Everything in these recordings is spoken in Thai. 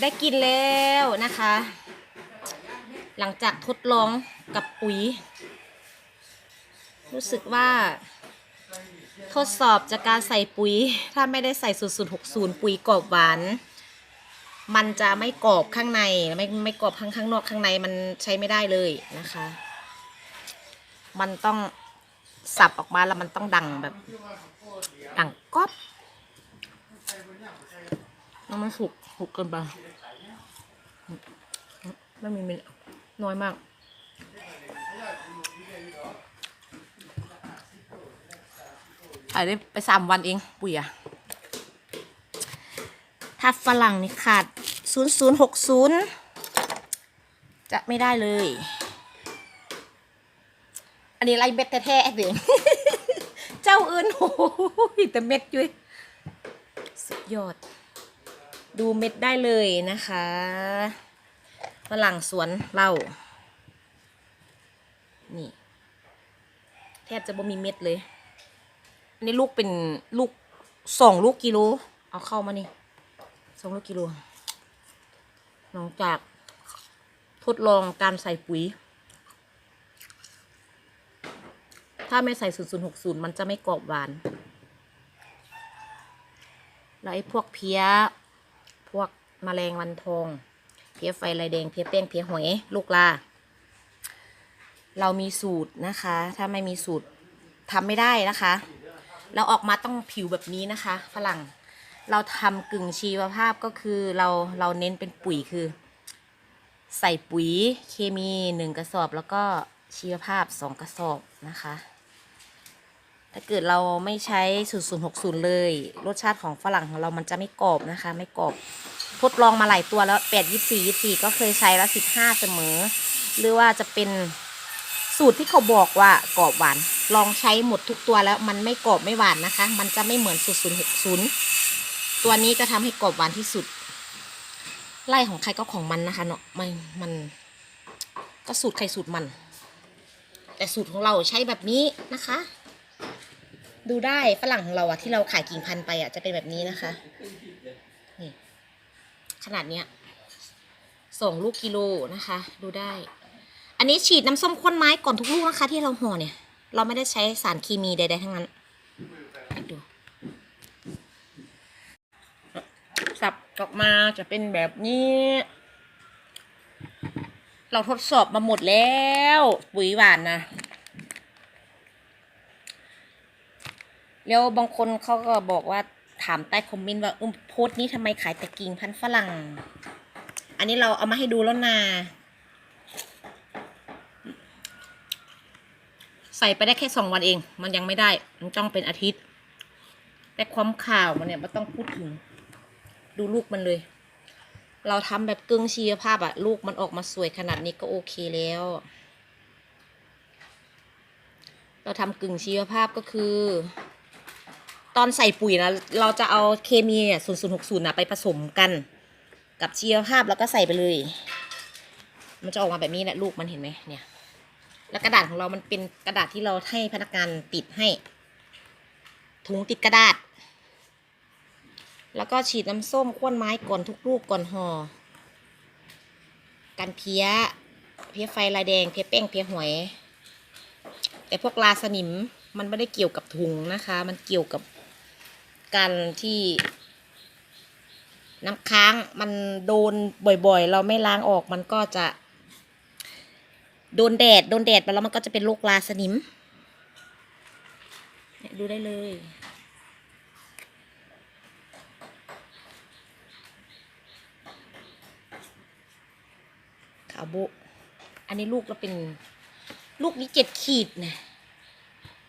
ได้กินแล้วนะคะ หลังจากทดลองกับปุ๋ย รู้สึกว่า ทดสอบจากการใส่ปุ๋ย ถ้าไม่ได้ใส่สูตรสูตรหกศูนย์ปุ๋ยกรอบหวาน มันจะไม่กรอบข้างในไม่ไม่กรอบข้างข้างนอกข้างในมันใช้ไม่ได้เลยนะคะ มันต้องสับออกมาแล้วมันต้องดังแบบดังก๊อบแล้วมันสุกสุกเกินไป ไม่มีเม็ดน้อยมาก ขายได้ไปสามวันเองปุ๋ยอะถ้าฝรั่งนี่ขาด 0060 จะไม่ได้เลย อันนี้ไรเม็ดแท้ๆเองเจ้าอื่นโอ้โหแต่เม็ดจุ้ยสุดยอด ดูเม็ดได้เลยนะคะ ฝรั่งสวนเรานี่แทบจะบ่มีเม็ดเลย อันนี้ลูกเป็นลูกสองลูกกิโล เอาเข้ามานี่สองลูกกิโลหลังจากทดลองการใส่ปุ๋ย ถ้าไม่ใส่ 0060 มันจะไม่กรอบหวาน แล้วไอ้พวกเพี้ย พวกแมลงวันทอง เพี้ยไฟลายแดงเพี้ยแป้งเพี้ยหอยลูกลาเรามีสูตรนะคะ ถ้าไม่มีสูตรทำไม่ได้นะคะ เราออกมาต้องผิวแบบนี้นะคะฝรั่งเราทำกึ่งชีวภาพก็คือเราเราเน้นเป็นปุ๋ยคือ ใส่ปุ๋ยเคมีหนึ่งกระสอบแล้วก็ชีวภาพสองกระสอบนะคะ ถ้าเกิดเราไม่ใช้สูตรศูนย์หกศูนย์เลย รสชาติของฝรั่งของเรามันจะไม่กรอบนะคะ ไม่กรอบ ทดลองมาหลายตัวแล้วแปดยี่สี่ยี่สี่ก็เคยใช้แล้วสิบห้าเสมอ หรือว่าจะเป็นสูตรที่เขาบอกว่ากรอบหวาน ลองใช้หมดทุกตัวแล้วมันไม่กรอบไม่หวานนะคะ มันจะไม่เหมือนสูตรศูนย์หกศูนย์ตัวนี้จะทำให้กรอบหวานที่สุด ไล่ของใครก็ของมันนะคะเนาะไม่มันก็สูตรใครสูตรมัน แต่สูตรของเราใช้แบบนี้นะคะ ดูได้ฝรั่งของเราอะที่เราขายกิ่งพันธุ์ไปอะจะเป็นแบบนี้นะคะ นาดเนี้ยสองลูกกิโลนะคะ ดูได้ อันนี้ฉีดน้ำส้มข้นไม้ก่อนทุกลูกนะคะ ที่เราห่อเนี่ย เราไม่ได้ใช้สารเคมีใดๆทั้งนั้นดูสับออกมาจะเป็นแบบนี้ เราทดสอบมาหมดแล้ว ปุ๋ยหวานนะแล้วบางคนเขาก็บอกว่าามใต้คอมเมนต์ว่าอุ้มโพสต์นี้ทำไมขายแต่กิ่งพันฝรั่ง อันนี้เราเอามาให้ดูแล้วนาใส่ไปได้แค่สองวันเอง มันยังไม่ได้ มันต้องเป็นอาทิตย์ แต่ความข่าวมันเนี่ยไม่ต้องพูดถึง ดูลูกมันเลย เราทำแบบกึ่งชีวภาพอะลูกมันออกมาสวยขนาดนี้ก็โอเคแล้ว เราทำกึ่งชีวภาพก็คือ ตอนใส่ปุ๋ยนะเราจะเอาเคมีอะศูนย์ศูนย์หกศูนย์นะไปผสมกัน กับชีวภาพแล้วก็ใส่ไปเลย มันจะออกมาแบบนี้แหละลูกมันเห็นไหมเนี่ย แล้วกระดาษของเรามันเป็นกระดาษที่เราให้พนักงานติดให้ ถุงติดกระดาษ แล้วก็ฉีดน้ำส้มข้นไม้ก่อนทุกลูกก่อนห่อกันเพี้ย เพี้ยไฟลายแดง เพี้ยแป้ง เพี้ยหวย แต่พวกลาสนิมมันไม่ได้เกี่ยวกับถุงนะคะ มันเกี่ยวกับ การที่น้ำค้างมันโดนบ่อยๆ เราไม่ล้างออกมันก็จะ โดนแดดโดนแดดไปแล้วมันก็จะเป็นโรคลาสนิมดูได้เลยขาวโบะอันนี้ลูกเราเป็นลูกนี้เจ็ดขีดนะ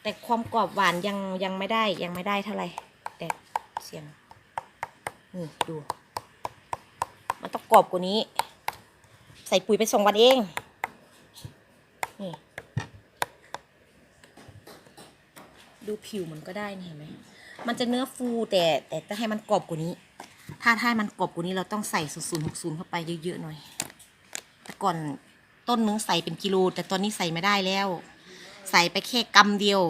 แต่ความกรอบหวานยังยังไม่ได้ยังไม่ได้เท่าไหร่ เสียงนี่ดู มันต้องกรอบกว่านี้ ใส่ปุ๋ยไปสองวันเอง นี่ ดูผิวมันก็ได้นี่เห็นไหม มันจะเนื้อฟูแต่แต่ถ้าให้มันกรอบกว่านี้ ถ้าถ้าให้มันกรอบกว่านี้เราต้องใส่ศูนย์หกศูนย์เข้าไปเยอะๆหน่อย แต่ก่อนต้นนึงใส่เป็นกิโล แต่ตอนนี้ใส่ไม่ได้แล้ว ใส่ไปแค่กำเดียว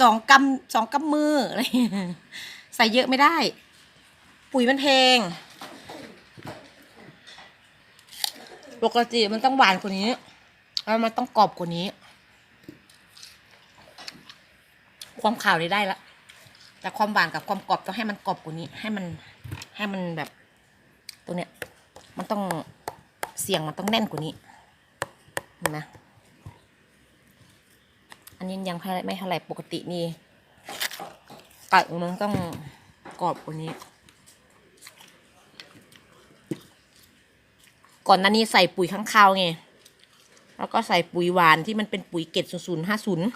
สองกำสองกำมือใส่เยอะไม่ได้ ปุ๋ยมันแพง ปกติมันต้องหวานกว่านี้แล้วมันต้องกรอบกว่านี้ ความขาวได้ได้ละแต่ความหวานกับความกรอบต้องให้มันกรอบกว่านี้ ให้มันให้มันแบบ ตัวเนี้ย มันต้องเสียงมันต้องแน่นกว่านี้เห็นไหม อันนี้ยังไม่เท่าไหร่ปกตินี่ไก่มันต้องกรอบกว่านี้ ก่อนหน้านี้ใส่ปุ๋ยข้างคาวไง แล้วก็ใส่ปุ๋ยหวานที่มันเป็นปุ๋ยเกตศูนย์ศูนย์ห้าศูนย์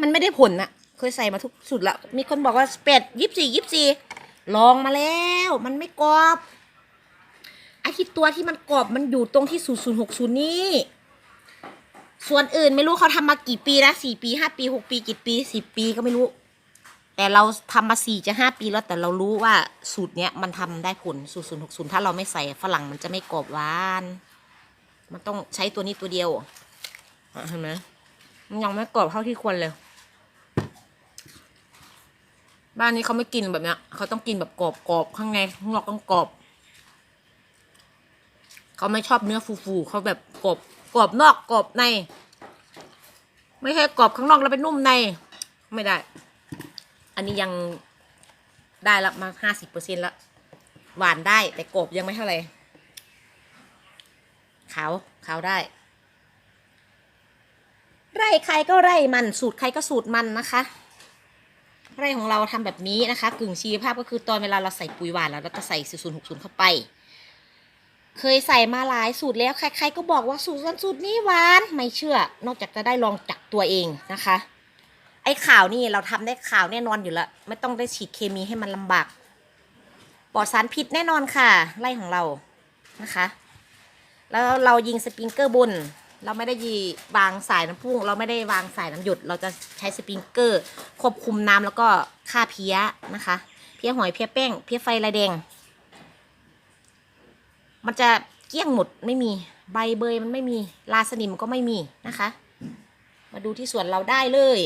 มันไม่ได้ผลนะเคยใส่มาทุกสุดละมีคนบอกว่าเป็ดยิบสี่ยิบสี่ลองมาแล้ว มันไม่กรอบไอ้ที่ตัวที่มันกรอบมันอยู่ตรงที่ศูนย์ศูนย์หกศูนย์นี่ ส่วนอื่นไม่รู้เขาทำมากี่ปีแล้วสี่ปีห้าปีหกปีกี่ปีสิบปีก็ไม่รู้ แต่เราทำมาสี่จะห้าปีแล้วแต่เรารู้ว่าสูตรเนี้ยมันทำได้ผลสูตรศูนย์หกศูนย์ถ้าเราไม่ใส่ฝรั่งมันจะไม่กรอบหวาน มันต้องใช้ตัวนี้ตัวเดียวเห็นไหมมันยังไม่กรอบเท่าที่ควรเลย บ้านนี้เขาไม่กินแบบเนี้ยเขาต้องกินแบบกรอบกรอบๆข้างในข้างนอกต้องกรอบเขาไม่ชอบเนื้อฟูๆเขาแบบกรอบ กรอบนอกกรอบใน ไม่ใช่กรอบข้างนอกแล้วเป็นนุ่มใน ไม่ได้ อันนี้ยังได้ละมาห้าสิบเปอร์เซ็นต์ละหวานได้แต่กรอบยังไม่เท่าไหร่ขาวขาวได้ ไร่ใครก็ไร่มันสูตรใครก็สูตรมันนะคะ ไร่ของเราทำแบบนี้นะคะ กึ่งชีวภาพก็คือตอนเวลาเราใส่ปุ๋ยหวานแล้วเราจะใส่0 0 6 0เข้าไป เคยใส่มาหลายสูตรแล้วใครๆก็บอกว่าสูตรนั้นสูตรนี้หวาน ไม่เชื่อ นอกจากจะได้ลองจักตัวเองนะคะ ไอ้ข่าวนี่เราทำได้ข่าวแน่นอนอยู่แล้วไม่ต้องได้ฉีดเคมีให้มันลำบากปลอดสารพิษแน่นอนค่ะไร่ของเรานะคะ แล้วเรายิงสปริงเกอร์บน เราไม่ได้ยีวางสายน้ำพุ่ง เราไม่ได้วางสายน้ำหยด เราจะใช้สปริงเกอร์ ควบคุมน้ำแล้วก็ฆ่าเพี้ยนะคะ เพี้ยหอยเพี้ยแป้ง เพี้ยไฟลายแดง มันจะเกลี้ยงหมดไม่มีใบเบยมันไม่มีลาสนิมก็ไม่มีนะคะ มาดูที่สวนเราได้เลย